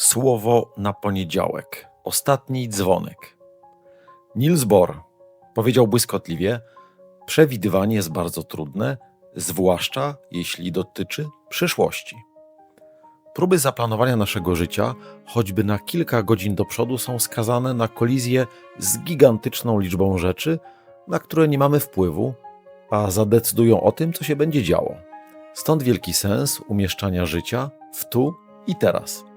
Słowo na poniedziałek. Ostatni dzwonek. Niels Bohr powiedział błyskotliwie: Przewidywanie jest bardzo trudne, zwłaszcza jeśli dotyczy przyszłości. Próby zaplanowania naszego życia, choćby na kilka godzin do przodu, są skazane na kolizję z gigantyczną liczbą rzeczy, na które nie mamy wpływu, a zadecydują o tym, co się będzie działo. Stąd wielki sens umieszczania życia w tu i teraz.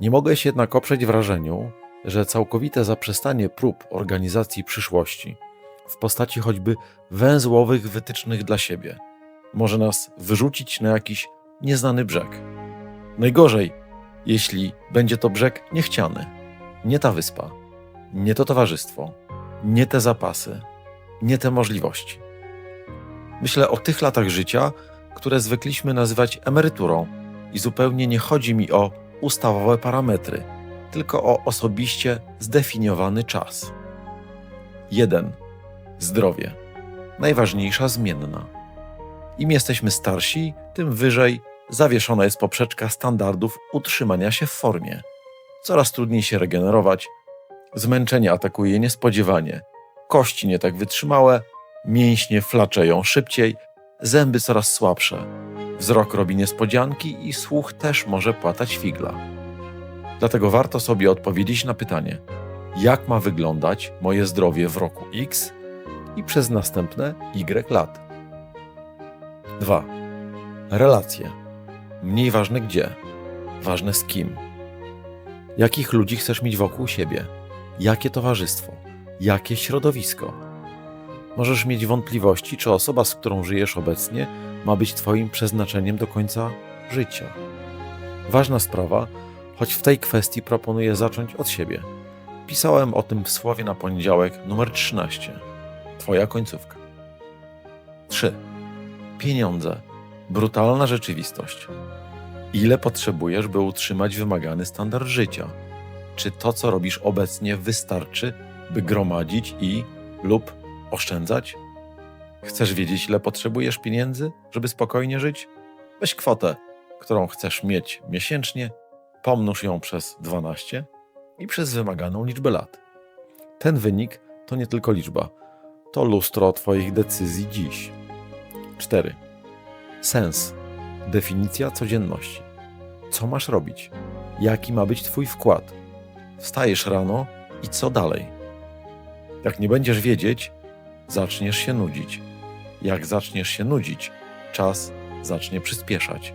Nie mogę się jednak oprzeć wrażeniu, że całkowite zaprzestanie prób organizacji przyszłości w postaci choćby węzłowych wytycznych dla siebie może nas wyrzucić na jakiś nieznany brzeg. Najgorzej, jeśli będzie to brzeg niechciany. Nie ta wyspa, nie to towarzystwo, nie te zapasy, nie te możliwości. Myślę o tych latach życia, które zwykliśmy nazywać emeryturą, i zupełnie nie chodzi mi o ustawowe parametry, tylko o osobiście zdefiniowany czas. 1. Zdrowie. Najważniejsza zmienna. Im jesteśmy starsi, tym wyżej zawieszona jest poprzeczka standardów utrzymania się w formie. Coraz trudniej się regenerować, zmęczenie atakuje niespodziewanie, kości nie tak wytrzymałe, mięśnie flaczeją szybciej, zęby coraz słabsze, wzrok robi niespodzianki i słuch też może płatać figla. Dlatego warto sobie odpowiedzieć na pytanie, jak ma wyglądać moje zdrowie w roku X i przez następne Y lat. 2. Relacje. Mniej ważne gdzie, ważne z kim. Jakich ludzi chcesz mieć wokół siebie? Jakie towarzystwo? Jakie środowisko? Możesz mieć wątpliwości, czy osoba, z którą żyjesz obecnie, ma być Twoim przeznaczeniem do końca życia. Ważna sprawa, choć w tej kwestii proponuję zacząć od siebie. Pisałem o tym w słowie na poniedziałek numer 13. Twoja końcówka. 3. Pieniądze. Brutalna rzeczywistość. Ile potrzebujesz, by utrzymać wymagany standard życia? Czy to, co robisz obecnie, wystarczy, by gromadzić i lub oszczędzać? Chcesz wiedzieć, ile potrzebujesz pieniędzy, żeby spokojnie żyć? Weź kwotę, którą chcesz mieć miesięcznie, pomnóż ją przez 12 i przez wymaganą liczbę lat. Ten wynik to nie tylko liczba, to lustro Twoich decyzji dziś. 4. Sens. Definicja codzienności. Co masz robić? Jaki ma być Twój wkład? Wstajesz rano i co dalej? Jak nie będziesz wiedzieć, zaczniesz się nudzić. Jak zaczniesz się nudzić, czas zacznie przyspieszać.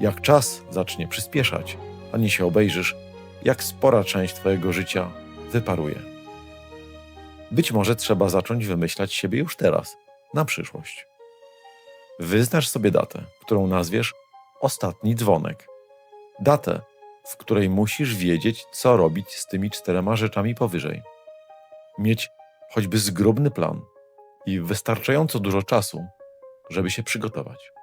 Jak czas zacznie przyspieszać, ani się obejrzysz, jak spora część Twojego życia wyparuje. Być może trzeba zacząć wymyślać siebie już teraz, na przyszłość. Wyznacz sobie datę, którą nazwiesz ostatni dzwonek. Datę, w której musisz wiedzieć, co robić z tymi czterema rzeczami powyżej. Mieć choćby zgrubny plan i wystarczająco dużo czasu, żeby się przygotować.